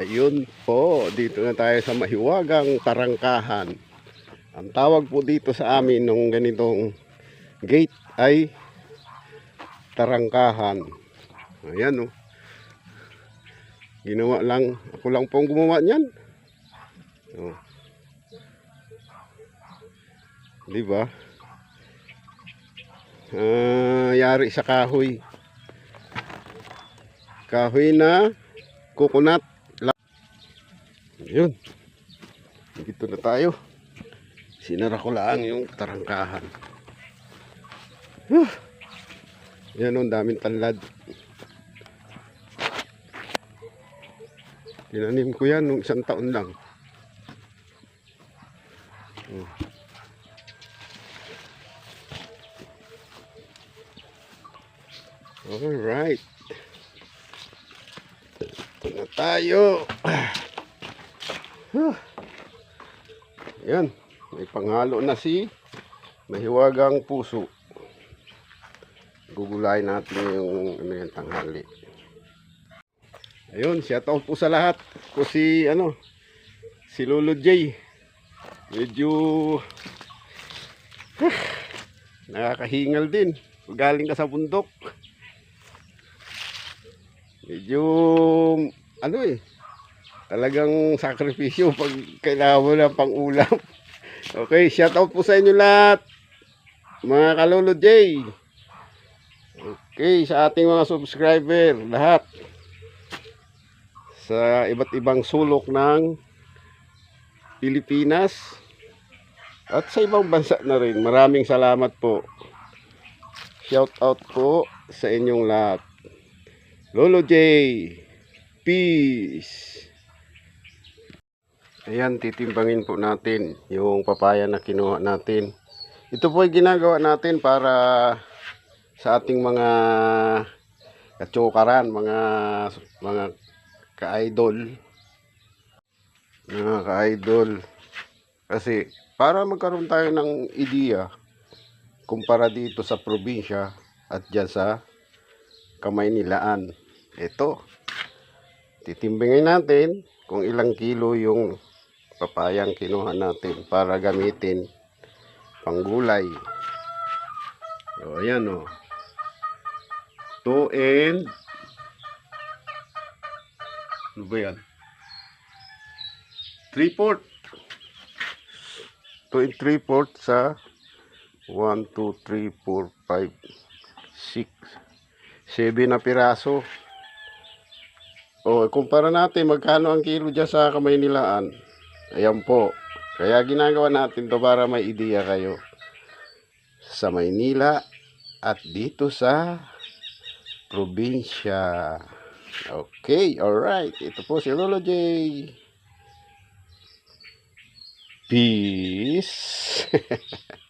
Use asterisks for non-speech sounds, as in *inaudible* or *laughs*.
Ayun po, dito na tayo sa mahiwagang tarangkahan. Ang tawag po dito sa amin nung ganitong gate ay tarangkahan. Ayan oh. Ginawa lang, ako lang pong gumawa niyan. Oh. Di ba? Ah, yari sa kahoy. Kahoy na coconut. Yun. Dito na tayo. Sinara ko lang yung tarangkahan. Huh. Yan o, daming tanlad. Tinanim ko yan nung isang taon lang. Hmm. Alright. Ito na tayo. Huh. Yan. May panghalo na si mahiwagang puso. Gugulayin natin yung ano yan, tanghali. Ayun, shout out po sa lahat. Po si ano, si Lolo J. Medyo nakakahingal din. Galing ka sa bundok. Medyo ano eh, talagang sakripisyo pag kailangan mo ng pang-ulam. *laughs* Okay, shout out po sa inyo lahat. Mga kalolo J. Okay, sa ating mga subscriber, lahat. Sa iba't ibang sulok ng Pilipinas at sa ibang bansa na rin. Maraming salamat po. Shout out po sa inyong lahat. Lolo J. Peace. Ayan, titimbangin po natin yung papaya na kinuha natin. Ito po ay ginagawa natin para sa ating mga katsukaran, mga mga ka-idol. Mga ka-idol. Kasi para magkaroon tayo ng ideya kumpara dito sa probinsya at dyan sa kamay nilaan. Ito. Titimbangin natin kung ilang kilo yung papayang kinuha natin para gamitin panggulay. O, ayan o. 2 and ano ba yan? 3 port. 2 and 3 port sa 1, 2, 3, 4, 5, 6, 7 na piraso. O, kumpara natin magkano ang kilo dyan sa kamay nilaan. Ayan po. Kaya ginagawa natin to para may ideya kayo. Sa Maynila at dito sa probinsya. Okay, alright. Ito po si Lolo J. Peace. *laughs*